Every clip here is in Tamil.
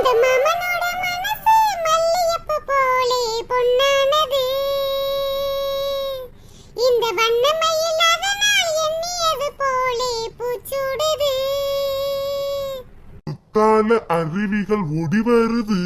இந்த மாமனோட மனசு மல்லியப்பு போலே பொன்னானது. இந்த வண்ணமயில் அதனால் எண்ணியது போலே பூச்சூடுது. முத்தால அருவிகள் ஒடி வருது.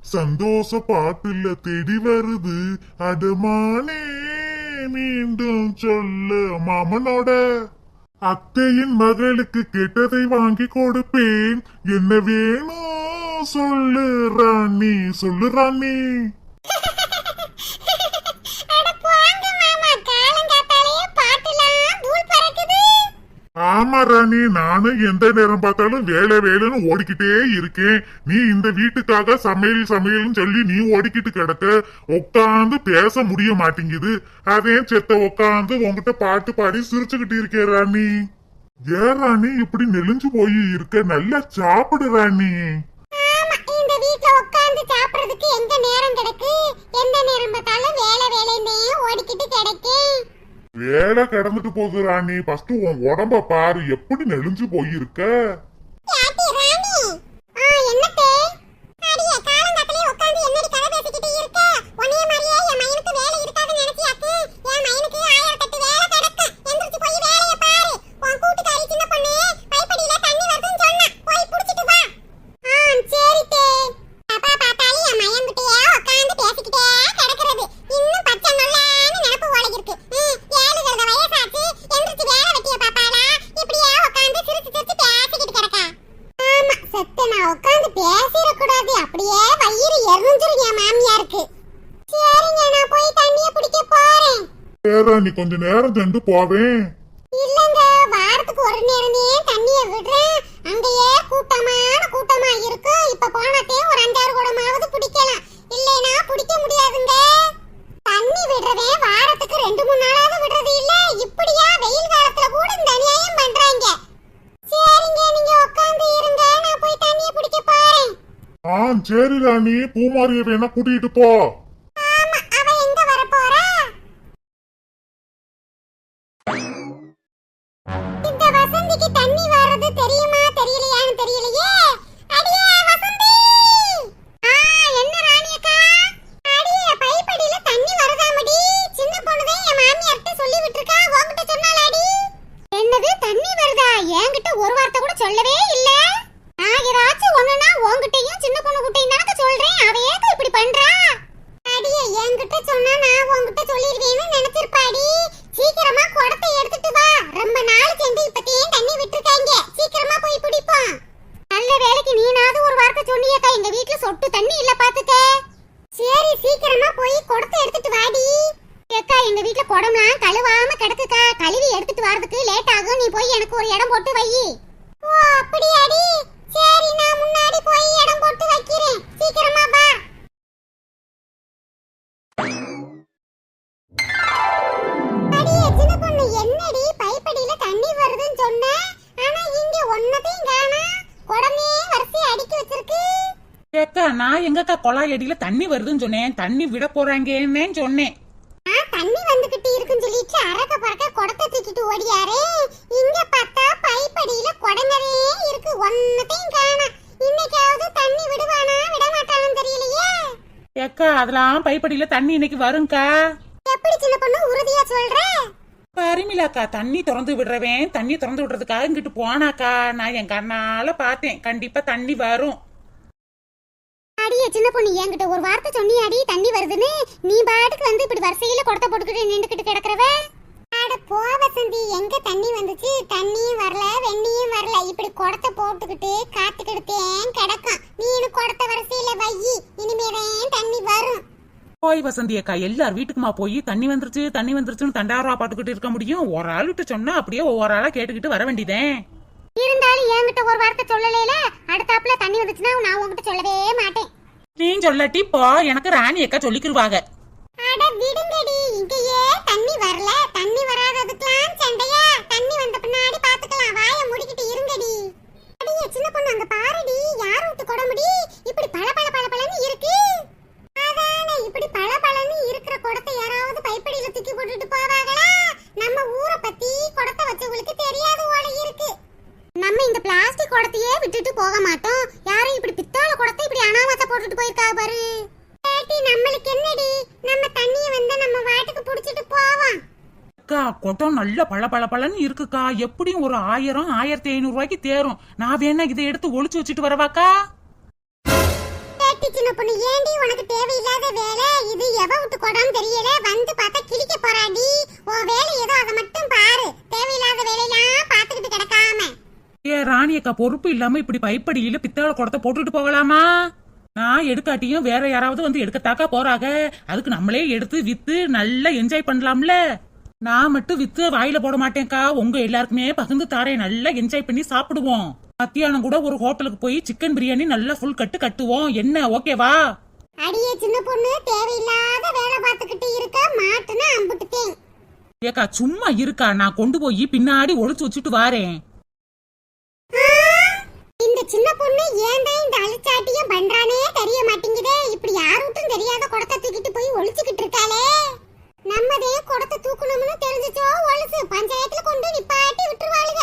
சந்தோஷ பாட்டுல தேடி வருது. அடமானே மீண்டும் சொல்லு மாமனோட. அத்தையின் மகளுக்கு கெட்டதை வாங்கி கொடுப்பேன். என்ன வேணும்? சொல்லு ராணி. சொல்லு ராணி. ஆமா ராணி. நானும் எந்த நேரம் பார்த்தாலும் வேலை வேலைன்னு ஓடிக்கிட்டே இருக்கேன். நீ இந்த வீட்டுக்காக சமையல் சமையல்னு சொல்லி நீ ஓடிக்கிட்டு கிடக்க. உட்காந்து பேச முடிய மாட்டேங்குது. அதே செத்த உட்காந்து உன்கிட்ட பாட்டு பாடி சிரிச்சுக்கிட்டு இருக்கே ராணி. ஏன் ராணி? இப்படி நெளிஞ்சு போய் இருக்க. நல்லா சாப்பிடு ராணி ஆமா இந்த வீட்ல உட்கார்ந்து சாப்பிடுறதுக்கு எங்க நேரம் கிடக்கு எந்த நேரம் பார்த்தாலும் வேலை வேலைன்னே ஓடிக்கிட்டு கிடக்கேன் வேலை கிடந்துட்டு போகுது ராணி. ஃபர்ஸ்ட் உன் உடம்ப பாரு. எப்படி நெளிஞ்சு போயிருக்க? ராணி கொஞ்ச நேரம் சென்று போவேன் இல்லங்க வாரத்துக்கு ஒரு நேரமே தண்ணிய விடுறேன். அங்கேயே கூட்டமான கூட்டமா இருக்கு. இப்ப போனாத்தே ஒரு அஞ்சாறு குடமாவது பிடிக்கலாம் இல்லைனா பிடிக்க முடியாதுங்க. தண்ணி விடுறதே வாரத்துக்கு ரெண்டு மூணு நாளாவது விடுறது இல்ல. இப்படியா வெயில் காலத்துல கூட இந்த அநியாயம் பண்றாங்க. சரிங்க நீங்க உட்கார்ந்து இருங்க. நான் போய் தண்ணிய பிடிக்க போறேன். ஆ சரி ராணி பூமாரிய வேணா கூட்டிட்டு போ. நான் எங்கக்கா குழாய் அடியில தண்ணி வருதுன்னு சொன்னேன். தண்ணி விட போறாங்கன்னு சொன்னேன். ஆ தண்ணி வந்துகிட்டு இருக்குன்னு சொல்லிட்டு அரக்க பறக்க குடத்தை தூக்கிட்டு ஓடியாரே. இங்க பார்த்தா பைப்படியில குடங்கவே இருக்கு. ஒன்னதையும் காணா. இன்னைக்காவது தண்ணி விடுவானா? விட மாட்டானான்னு தெரியலையே. ஏக்கா அதெல்லாம் பைப்படியில தண்ணி இன்னைக்கு வரும்க்கா. எப்படி சின்ன பொண்ணு உறுதியா சொல்ற? பரிமிலாக்கா தண்ணி திறந்து விடுறவன் தண்ணி திறந்து விடுறதுக்காக இங்கிட்டு போனாக்கா நான் என் கண்ணால பார்த்தேன். கண்டிப்பா தண்ணி வரும். சின்ன பொண்ணு என்கிட்ட ஒரு வார்த்தை சொன்னியாடி தண்ணி வருதுன்னு? நீ பாட்டுக்கு வந்து இப்படி வரிசையில குடத்தை போட்டுக்கிட்டு நின்றுக்கிட்டு கிடக்குறவ? அட போ வசந்தி எங்க தண்ணி வந்துச்சு? தண்ணியும் வரல வெண்ணியும் வரல. இப்படி குடத்தை போட்டுக்கிட்டு காத்துக்கிட்டேன் கிடக்கும் நீனு குடத்தை வரிசையில வை இனிமேதான் தண்ணி வரும். போய் வசந்தி அக்கா எல்லார் வீட்டுக்குமா போய் தண்ணி வந்துருச்சு தண்ணி வந்துருச்சுன்னு தண்டாரா பாட்டுக்கிட்டு இருக்க முடியும்? ஒரு ஆளுகிட்ட சொன்னா அப்படியே ஒவ்வொரு ஆளா கேட்டுக்கிட்டு வர வேண்டியதேன் இருந்தாலும் என்கிட்ட ஒரு வார்த்தை சொல்லலைல? அடுத்தாப்புல தண்ணி வந்துச்சுன்னா நான் உன்கிட்ட சொல்லவே மாட்டேன். நீ சொல்லட்டி போ எனக்கு ராணி அக்கா சொல்லிக்கிருவாங்க. அட விடுங்கடி இங்கேயே தண்ணி வரல. தண்ணி வராததுக்கெல்லாம் சண்டையா? தண்ணி வந்த பின்னாடி பாத்துக்கலாம். வாய முடிக்கிட்டு இருங்கடி. அடியே சின்ன பொண்ணு அங்க பாருடி யார் விட்டு குடமுடி இப்படி பல பல பல பலன்னு இருக்கு அதானே இப்படி பல பலன்னு இருக்கிற குடத்தை யாராவது பைப்படியில தூக்கி போட்டுட்டு போவாங்களா நம்ம ஊரை பத்தி குடத்தை வச்சவங்களுக்கு தெரியாத ஓலை இருக்கு நம்ம இந்த பிளாஸ்டிக் குடத்தையே விட்டுட்டு போக மாட்டோம் யாரும் இப்படி பித்தளை குடத்தை இப்படி போட்டுட்டு போயிருக்கா பாரு ஏட்டி நம்மளுக்கு என்னடி நம்ம தண்ணிய வந்து நம்ம வாட்டுக்கு புடிச்சிட்டு போவோம் அக்கா குடம் நல்ல பள பள பளன்னு இருக்குக்கா. எப்படியும் ஒரு ஆயிரம் ஆயிரத்தி ஐநூறு ரூபாய்க்கு தேரும். நான் வேணா இதை எடுத்து ஒளிச்சு வச்சுட்டு வரவாக்கா? சின்ன பொண்ணு ஏண்டி உனக்கு தேவையில்லாத வேலை? இது எவ விட்டு கொடான்னு தெரியல. வந்து பார்த்தா கிழிக்க போறாடி. உன் வேலை ஏதோ அதை மட்டும் பாரு. தேவையில்லாத வேலையெல்லாம் பார்த்துக்கிட்டு கிடக்காம. ஏ ராணி அக்கா பொறுப்பு இல்லாம இப்படி பைப்படியில பித்தளை குடத்தை போட்டுட்டு போகலாமா? நான் எடுக்காட்டியும் வேற யாராவது வந்து எடுக்கத்தாக்கா போறாங்க அதுக்கு நம்மளே எடுத்து வித்து நல்லா என்ஜாய் பண்ணலாம்ல. நான் மட்டும் வித்து வாயில போட மாட்டேன்க்கா. உங்க எல்லாருக்குமே பகிர்ந்து தாரேன். நல்லா என்ஜாய் பண்ணி சாப்பிடுவோம். மத்தியானம் கூட ஒரு ஹோட்டலுக்கு போய் சிக்கன் பிரியாணி நல்லா ஃபுல் கட்டு கட்டுவோம். என்ன ஓகேவா அடியே சின்ன பொண்ணு தேவையில்லாத வேலை பார்த்துக்கிட்டு இருக்க மாட்டுன்னு அம்புட்டுட்டேன். ஏக்கா சும்மா இருக்கா? நான் கொண்டு போய் பின்னாடி ஒளிச்சு வச்சுட்டு வாரேன். இந்த சின்ன பொண்ணு ஏன்டா இந்த அழிச்சாட்டியம் பண்றானே தெரிய மாட்டேங்குதே. இப்படி யாருட்டும் தெரியாத குடத்தை தூக்கிட்டு போய் ஒளிச்சுக்கிட்டு இருக்காளே. நம்மதே குடத்தை தூக்கணும்னு தெரிஞ்சுச்சோ ஒளிச்சு பஞ்சாயத்துல கொண்டு நிப்பாட்டி விட்டுருவாளுக.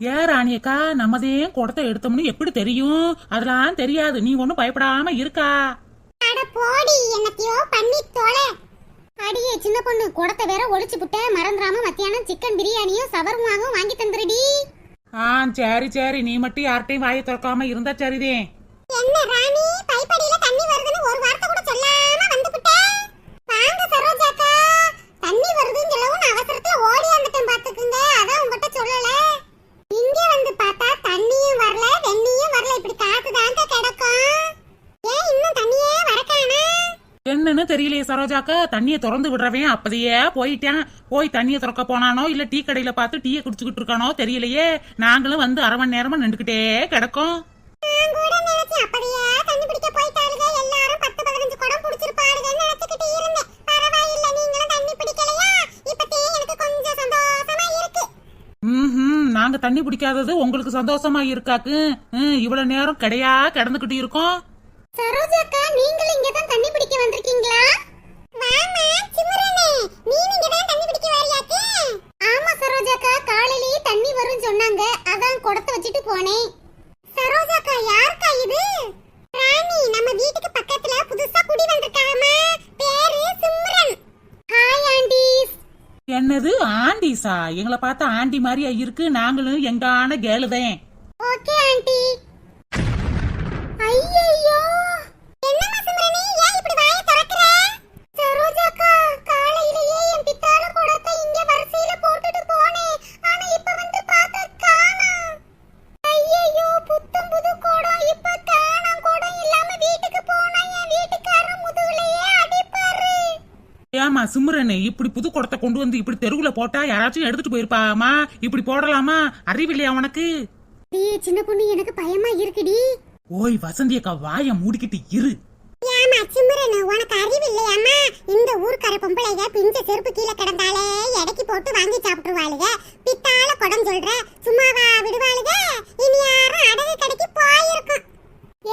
ஏ ராணியக்கா நம்மதே குடத்தை எடுத்தோம்னு எப்படி தெரியும்? அதெல்லாம் தெரியாது. நீ ஒன்னும் பயப்படாம இருக்கா? அட போடி என்னத்தையோ பண்ணி தொலை. அடியே சின்ன பொண்ணு குடத்தை வேற ஒளிச்சு புட்ட. மறந்துடாம மத்தியானம் சிக்கன் பிரியாணியும் சவர்மாவும் வாங்கி தந்துருடி. ஆ சரி சரி. நீ மட்டும் யார்கிட்டயும் வாயை திறக்காம இருந்தா சரிதே. என்ன ராணி? பைப்படியில தண்ணி வருதுன்னு ஒரு வார்த்தை கூட சொல்லாம வந்துபிட்ட வாங்க சரோஜாக்கா தண்ணி வருதுன்னு சொல்லவும் நான் அவசரத்துல ஓடி வந்துட்டேன் பாத்துக்குங்க அதான் உங்ககிட்ட சொல்லல இங்க வந்து பார்த்தா தண்ணியும் வரல வெண்ணியும் வரல இப்படி காத்து தாங்க கிடக்கும் ஏன் இன்னும் தண்ணியே வரக்கானா என்னன்னு சரோஜாக்கா தண்ணியை திறந்து விடுறவன் அப்பதையே போயிட்டான் போய் தண்ணியை திறக்க போனானோ இல்ல டீ கடையில பார்த்து டீயை குடிச்சுக்கிட்டு இருக்கானோ தெரியலையே. நாங்களும் வந்து அரை மணி நேரமா நின்றுகிட்டே கிடக்கோம். அப்படியே நாங்க தண்ணி பிடிக்காதது உங்களுக்கு சந்தோஷமா இருக்காக்கு. இவ்வளவு நேரம் கிடையா கிடந்துகிட்டு இருக்கோம். சரோஜாக்கா நீங்களும் இங்க தான் தண்ணி பிடிக்க வந்திருக்கீங்களா வாமா சிமுரனே நீ இங்க தான் தண்ணி பிடிக்க வரியாக்கு ஆமா சரோஜாக்கா காலையிலேயே தண்ணி வரும்னு சொன்னாங்க அதான் குடத்தை வச்சுட்டு போனேன் சரோஜாக்கா யாருக்கா இது ராணி நம்ம வீட்டுக்கு பக்கத்துல புதுசா குடி வந்திருக்காமா பேரு சிம்ரன் ஹாய் ஆண்டிஸ் என்னது ஆண்டிஸா எங்களை பார்த்தா ஆண்டி மாதிரியா இருக்கு. நாங்களும் எங்கான கேளுதேன். Okay aunty. ஐயோ சிம்ரன் இப்படி புது குடத்தை கொண்டு வந்து இப்படி தெருவுல போட்டா யாராச்சும் எடுத்துட்டு போயிருப்பாமா? இப்படி போடலாமா? அறிவில்லையா உனக்கு? சின்ன பொண்ணு எனக்கு பயமா இருக்குடி. ஓய் வசந்தி அக்கா வாய மூடிக்கிட்டு இரு. ஏமா சிம்ரன் உனக்கு அறிவு இல்லையாமா இந்த ஊர்க்கார பொம்பளைங்க பிஞ்ச செருப்பு கீழே கிடந்தாலே எடைக்கு போட்டு வாங்கி சாப்பிட்டுருவாளுக. பித்தால குடம் சொல்ற சும்மாவா விடுவாளுக? இனி யாரும் அடகு கடைக்கு போயிருக்கும்.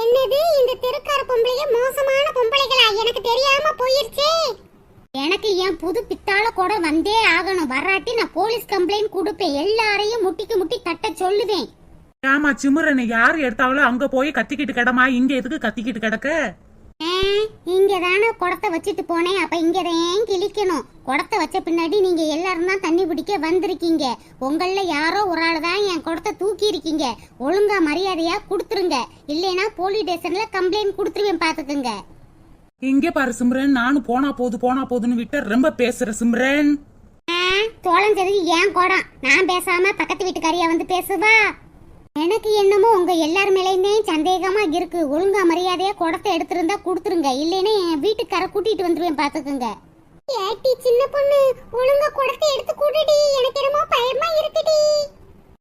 என்னது இந்த தெருக்கார பொம்பளைங்க மோசமான பொம்பளைகளா? எனக்கு தெரியாம போயிருச்சே. எனக்கு என் புது பித்தாள குடம் வந்தே ஆகணும். வராட்டி நான் போலீஸ் கம்ப்ளைண்ட் கொடுப்பேன். எல்லாரையும் முட்டிக்கு முட்டி தட்ட சொல்லுவேன். ஏமா சிம்ரன் யார் எடுத்தாலும் அங்க போய் கத்திக்கிட்டு கிடமா? இங்க எதுக்கு கத்திக்கிட்டு கிடக்க? இங்க தானே குடத்தை வச்சுட்டு போனேன். அப்ப இங்க தான் கிழிக்கணும். குடத்தை வச்ச பின்னாடி நீங்க எல்லாரும் தான் தண்ணி பிடிக்க வந்திருக்கீங்க. உங்கள யாரோ ஒரு ஆள் தான் என் குடத்தை தூக்கி இருக்கீங்க. ஒழுங்கா மரியாதையா கொடுத்துருங்க. இல்லைன்னா போலீஸ் ஸ்டேஷன்ல கம்ப்ளைண்ட் கொடுத்துருவேன் பாத்துக்குங்க. இங்க பாரு சிம்ரன் நானும் போனா போது போனா போதுன்னு விட்டு ரொம்ப பேசுற சிம்ரன். தொலைஞ்சது ஏன் குடம்? நான் பேசாம பக்கத்து வீட்டுக்காரியா வந்து பேசுவா? எனக்கு என்னமோ உங்க எல்லார் மேலேயுமே சந்தேகமா இருக்கு. ஒழுங்கா மரியாதையா குடத்தை எடுத்திருந்தா கொடுத்துருங்க. இல்லைன்னா என் வீட்டுக்கார கூட்டிட்டு வந்துருவேன் பாத்துக்குங்க ஏட்டி சின்ன பொண்ணு ஒழுங்கா குடத்தை எடுத்து கூடுடி. எனக்கு என்னமோ பயமா இருக்குடி.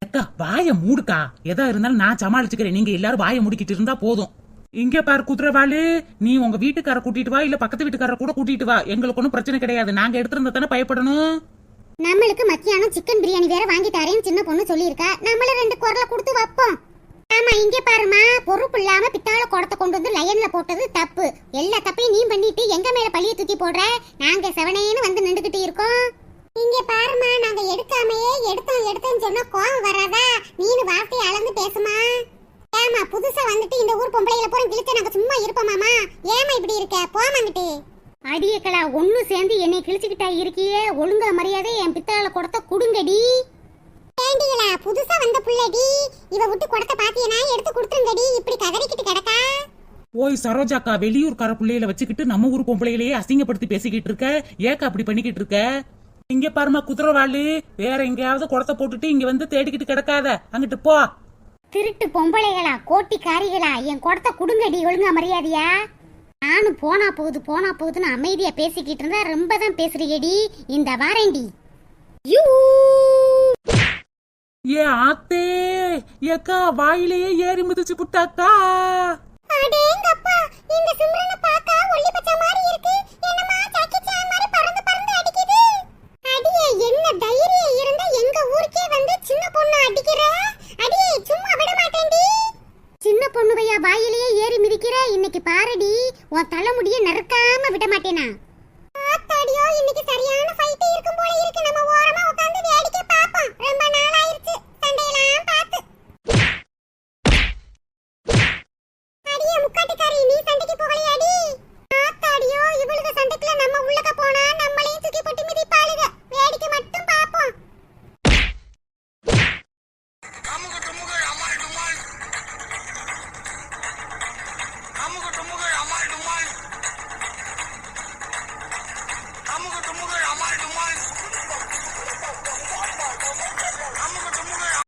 அக்கா வாய மூடுக்கா. எதா இருந்தாலும் நான் சமாளிச்சுக்கிறேன். நீங்க எல்லாரும் வாய மூடிக்கிட்டு இருந்தா போதும். இங்க பாரு குதிரவாளு. நீ உங்க வீட்டுக்கார கூட்டிட்டு வா இல்ல பக்கத்து வீட்டுக்கார கூட கூட்டிட்டு வா. எங்களுக்கு ஒன்றும் பிரச்சனை கிடையாது. நாங்க எடுத்திருந்தா தானே பயப்படணும்? நம்மளுக்கு மத்தியானம் சிக்கன் பிரியாணி வேற வாங்கி தரேன்னு சின்ன பொண்ணு சொல்லியிருக்கா. நம்மள ரெண்டு குரலை கொடுத்து வைப்போம். ஆமா இங்க பாருமா பொறுப்பு இல்லாம பித்தாள குடத்தை கொண்டு வந்து லயன்ல போட்டது தப்பு. எல்லா தப்பையும் நீ பண்ணிட்டு எங்க மேல பழிய தூக்கி போடுற? நாங்க செவனேன்னு வந்து நின்றுகிட்டு இருக்கோம் இங்க பாருமா நாங்க எடுக்காமையே எடுத்தோம் எடுத்தோம்னு சொன்னா கோவம் வராதா நீனு வார்த்தையை அளந்து பேசுமா ஏமா புதுசா வந்துட்டு இந்த ஊர் பொம்பளையில பூரா கிழிச்ச நாங்க சும்மா இருப்போமாமா ஏமா இப்படி இருக்க போமாங்கிட்டு அடியக்கலா ஒண்ணு சேர்ந்து என்னை கிழிச்சுக்கிட்டா இருக்கியே ஒழுங்கா மரியாதை என் பித்தாள கொடுத்த குடுங்கடி ஏண்டிகளா புதுசா வந்த புள்ளடி இவ விட்டு குடத்தை பாத்தியனா எடுத்து கொடுத்துருங்கடி. இப்படி கதறிக்கிட்டு கிடக்கா? ஓய் சரோஜாக்கா வெளியூர்கார பிள்ளையில வச்சுக்கிட்டு நம்ம ஊர் பொம்பளையிலேயே அசிங்கப்படுத்தி பேசிக்கிட்டு இருக்க. ஏக்கா அப்படி பண்ணிக்கிட்டு இருக்க? இங்க பாருமா குதிரவாளு. வேற எங்கேயாவது குடத்தை போட்டுட்டு இங்க வந்து தேடிக்கிட்டு கிடக்காத. அங்கிட்டு போ. திருட்டு பொம்பளைகளா கோட்டிக்காரிகளா என் குடத்தை குடுங்கடி ஒழுங்கா மரியாதையா? நானும் போனா போகுது போனா போகுதுன்னு அமைதியா பேசிக்கிட்டு இருந்தா ரொம்ப தான் பேசுறியடி இந்த வாரேண்டி. யூ. ஏ ஆத்தே. ஏக்கா வாயிலேயே ஏறி மிதிச்சு புட்டாக்கா. அடேங்கப்பா இந்த சிம்ரனை பார்க்க ஒல்லி பச்சை மாதிரி இருக்கு. என்னமா ஜாக்கி சான் மாதிரி பறந்து பறந்து அடிக்குது. அடியே என்ன தைரியம் இருந்தா எங்க ஊருக்கே வந்து சின்ன பொண்ணு அடிக்கிற? அடியே சும்மா விட மாட்டேன்டி. சின்ன பொண்ணுவையா வாயிலேயே ஏறி மிதிக்கிற? இன்னைக்கு பாரடி உன் தலைமுடியை நறுக்காம விட மாட்டேனா?